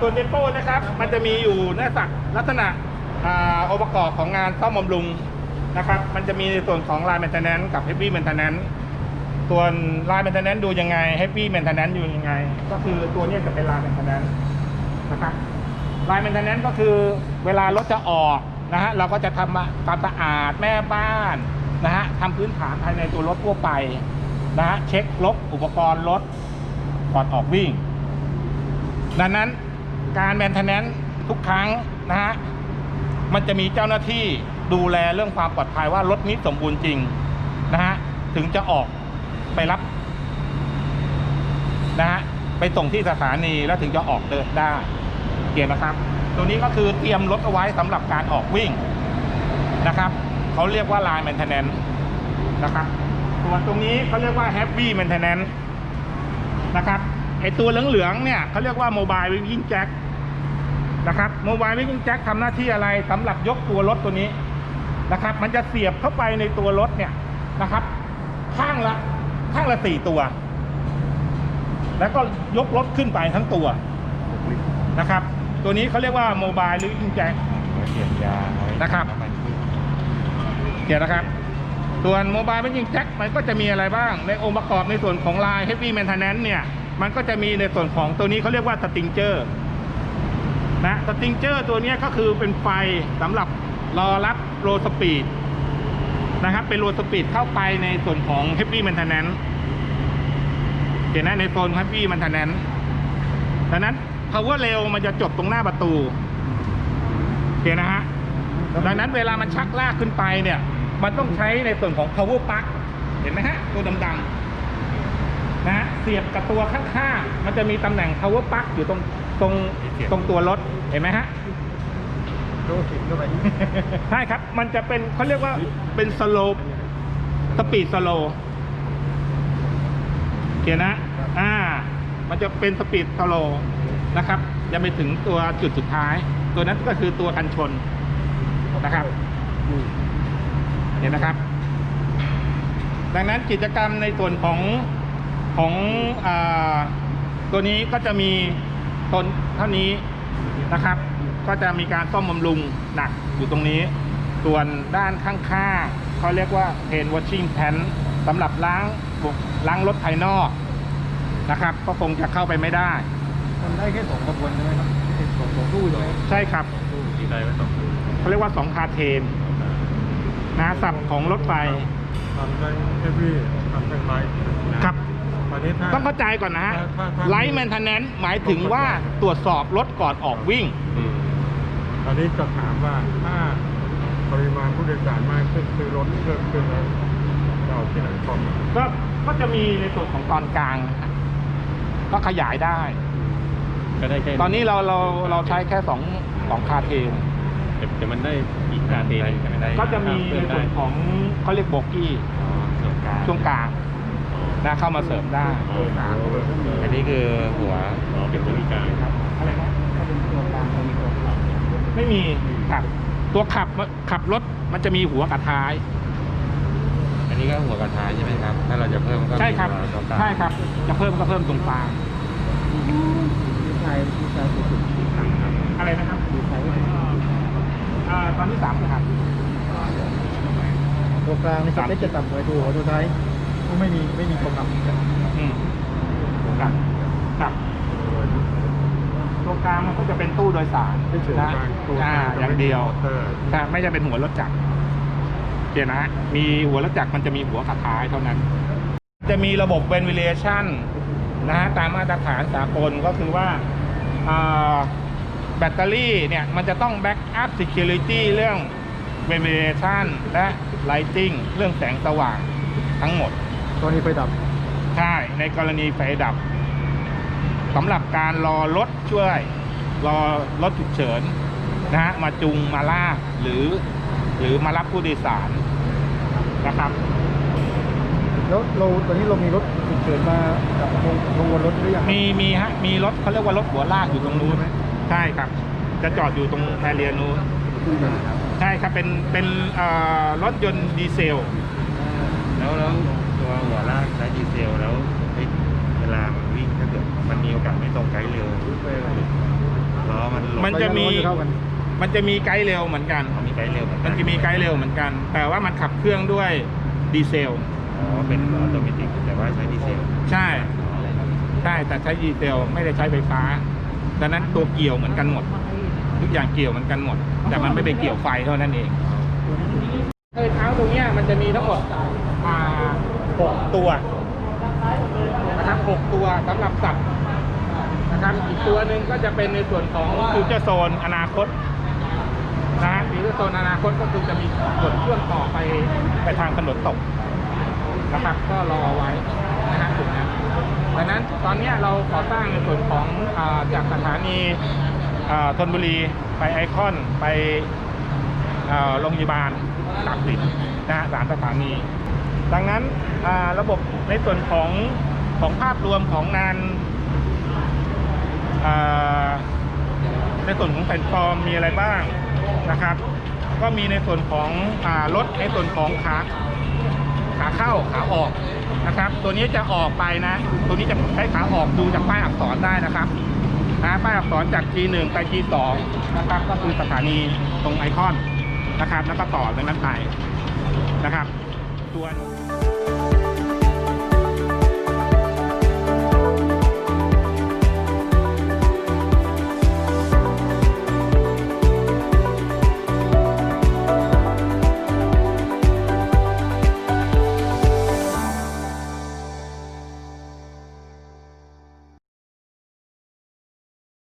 ตัวเดโป้นะครับ มันจะมีอยู่ลักษณะลักษณะองค์ประกอบของงานซ่อมบำรุงนะครับ มันจะมีในส่วนของ Line Maintenance กับ Heavy Maintenance ส่วน Line Maintenance ดูยังไง Heavy Maintenance อยู่ยังไง ก็คือตัวนี้จะเป็น Line Maintenance นะครับ Line Maintenance ก็คือเวลารถจะออกนะฮะเราก็จะทำความสะอาดแม่บ้านนะฮะทำพื้นฐานภายในตัวรถทั่วไปนะฮะเช็คลบอุปกรณ์รถก่อนออกวิ่ง ดังนั้น การแมนเทนแนนทุกครั้งนะฮะมันจะมีเจ้าหน้าที่ดูแลเรื่องความปลอดภัยว่ารถนี้สมบูรณ์จริงนะฮะถึงจะออกไปรับนะฮะไปส่งที่สถานีแล้วถึงจะออกเดินได้เกียรนะครับ ตัวนี้ก็คือเตรียมรถเอาไว้สำหรับการออกวิ่งนะครับเขาเรียกว่า line maintenance นะครับส่วนตรงนี้เขาเรียกว่า heavy maintenance นะครับ ไอตัวเหลืองๆเนี่ยเขาเรียกว่า mobile winging jack นะครับ mobile winging jack ทำหน้าที่อะไรสำหรับยกตัวรถตัวนี้นะครับ มันจะเสียบเข้าไปในตัวรถเนี่ยนะครับ ข้างละข้างละสี่ตัว แล้วก็ยกรถขึ้นไปทั้งตัวนะครับ ตัวนี้เขาเรียกว่า mobile winging jack เปลี่ยนยางอไนะครับเดี๋ยวนะครับ ส่วนโมบาย a บ i n g jack มันก็จะมีอะไรบ้าง ในองค์ประกอบในส่วนของ Line Heavy Maintenance เนี่ย มันก็จะมีในส่วนของตัวนี้เขาเรียกว่าสติงเจอร์นะสติงเจอร์ตัวนี้ก็คือเป็นไฟสำหรับรอรับโลสปีดนะครับเป็นโลสปีดเข้าไปในส่วนของ Heavy Maintenance เห็นไหมในโซน Heavy Maintenance ดังนั้น power เร็วมันจะจบตรงหน้าประตูเห็นนะฮะดังนั้นเวลามันชักลากขึ้นไปเนี่ย มันต้องใช้ในส่วนของ power plug เห็นไหมฮะ ตัวดำๆ นะฮะเสียบกับตัวข้างๆ มันจะมีตำแหน่ง power plug อยู่ตรงตรงตรงตัวรถ เห็นไหมฮะโดนสิเข้าไปใช่ครับ มันจะเป็นเขาเรียกว่าเป็นสโลปสปีดสโลเขียนนะ อ่า มันจะเป็นสปีดสโลนะครับ จะไปถึงตัวจุดสุดท้าย ตัวนั้นก็คือตัวกันชนนะครับ เห็นนะครับ ดังนั้นกิจกรรมในส่วนของ ของอาตัวนี้ก็จะมีตนเท่านี้นะครับ ก็จะมีการซ่อมบำรุงหนักอยู่ตรงนี้ ส่วนด้านข้างๆเขาเรียกว่า paint washing tank สำหรับล้างล้างรถภายนอกนะครับ ก็คงจะเข้าไปไม่ได้มันได้แค่สองกระบวนใช่ไหมครับสองสองตู้ใช่ไหมใช่ครับตู้ที่ได้ไว้สองตู้เขาเรียกว่าสองคาเทนนะศัพท์ของรถไฟทำได้แค่พี่ทำเป็นไลท์นะครับตอ นนี้ถ้า ต้องเข้าใจก่อนนะฮะถ้าถ้าถ้า ไลท์แมนเทนแนนหมายถึงว่าตรวจสอบรถก่อนออกวิ่ง อืมตอนนี้จะถามว่าถ้าปริมาณผู้โดยสารมากขึ้นคือรถเพิ่มขึ้นแล้วจะเอาที่ไหนซ่อมก็ก็จะมีในส่วนของตอนกลางนะฮะก็ขยายได้ ก็ได้แค่ตอนนี้เราเราเราใช้แค่สองสองคาเทนแต่มันได้อีกการเทนไม่ได้ก็จะมีในส่วนของเขาเรียกโบกี้ส่วนกลาง ช่วงกลาง นะเข้ามาเสริมได้อันนี้คือหัวอ๋อเป็นตัวกลางอะไรนะถ้าเป็นตัวกลางมีตัวขับไม่มีครับตัวขับขับรถมันจะมีหัวกับท้าย อันนี้ก็หัวกระทายใช่ไหมครับ ถ้าเราจะเพิ่มก็ใช่ครับตัวกลางใช่ครับ จะเพิ่มก็เพิ่มตรงกลางดีไซน์ดีไซน์สุดอะไรนะครับดีไซน์อ่าตอนที่สามครับตัวกลางนี่สเปคจะต่ำกว่าตัวหัวตัวท้าย ไม่มีไม่มีความต่ำอืมครับครับตัวกลางมันก็จะเป็นตู้โดยสารเป็นส่วนนะกลางตัวอ่าอย่างเดียวมอเตอร์แต่ไม่จะเป็นหัวรถจักรเดี๋ยวนะฮะมีหัวรถจักรมันจะมีหัวกับท้ายเท่านั้น จะมีระบบ ventilation นะฮะตามมาตรฐานสากลก็คือว่าอ่าแบตเตอรี่เนี่ยมันจะต้อง back up security เรื่อง ventilation และ lighting เรื่องแสงสว่างทั้งหมด ตัวนี้ไฟดับ ใช่ในกรณีไฟดับสำหรับการรอรถช่วย รอรถฉุกเฉินนะฮะมาจุงมาลากหรือ หรือมารับผู้โดยสารนะครับ แล้วเราตอนนี้เรามีรถฉุกเฉินมากับลงลงบนรถหรือยังมีมีฮะมีรถเขาเรียกว่ารถหัวลากอยู่ตรงนู้นใช่ครับ จะจอดอยู่ตรงแพเรียนู้นใช่ครับเป็นเป็นเอ่อรถยนต์ดีเซล แล้วแล้ว ตัวหัวลากใช้ดีเซลแล้วเฮ้ยเวลามันวิ่งถ้าเกิดมันมีโอกาสไม่ตรงไกด์เร็วมันจะมีระยร้อนเท่ากันมันจะมีไกด์เร็วเหมือนกัน มีไกด์เร็วเหมือนกัมันนจะมีไกด์เร็วเหมือนกัน แต่ว่ามันขับเครื่องด้วยดีเซล อ๋อ เป็นออโตเมติกแต่ว่าใช้ดีเซล ใช่ ใช่ แต่ใช้ดีเซลไม่ได้ใช้ไฟฟ้า ดังนั้นตัวเกี่ยวเหมือนกันหมด ทุกอย่างเกี่ยวเหมือนกันหมด แต่มันไม่ไปเกี่ยวไฟเท่านั้นเองเออเท้าตรงเนี้ยมันจะมีทั้งหมดอ่า หกตัวนะครับหกตัวสำหรับสับนะครับอีกตัวหนึ่งก็จะเป็นในส่วนของฟิวเจอร์โซนอนาคตนะฮะฟิวเจอร์โซนอนาคตก็คือจะมีส่วนเชื่อมต่อไปไปทางถนนตกนะครับก็รอไว้นะฮะจุดนั้นดังนั้นตอนนี้เราก่อสร้างในส่วนของอาจากสถานีธนบุรีไปไอคอนไปโรงพยาบาลตากสินนะฮะสามสถานี ดังนั้นระบบในส่วนของของภาพรวมของงานในส่วนของแพลตฟอร์มมีอะไรบ้างนะครับ ก็มีในส่วนของรถในส่วนของขาขาเข้าขาออกนะครับ ตัวนี้จะออกไปนะ ตัวนี้จะใช้ขาออกดูจากป้ายอักษรได้นะครับนะป้ายอักษรจาก G1 ไป G2 นะครับ ก็คือสถานีตรงไอคอนนะครับ แล้วก็ต่อตรงนั้นไปนะครับ to ano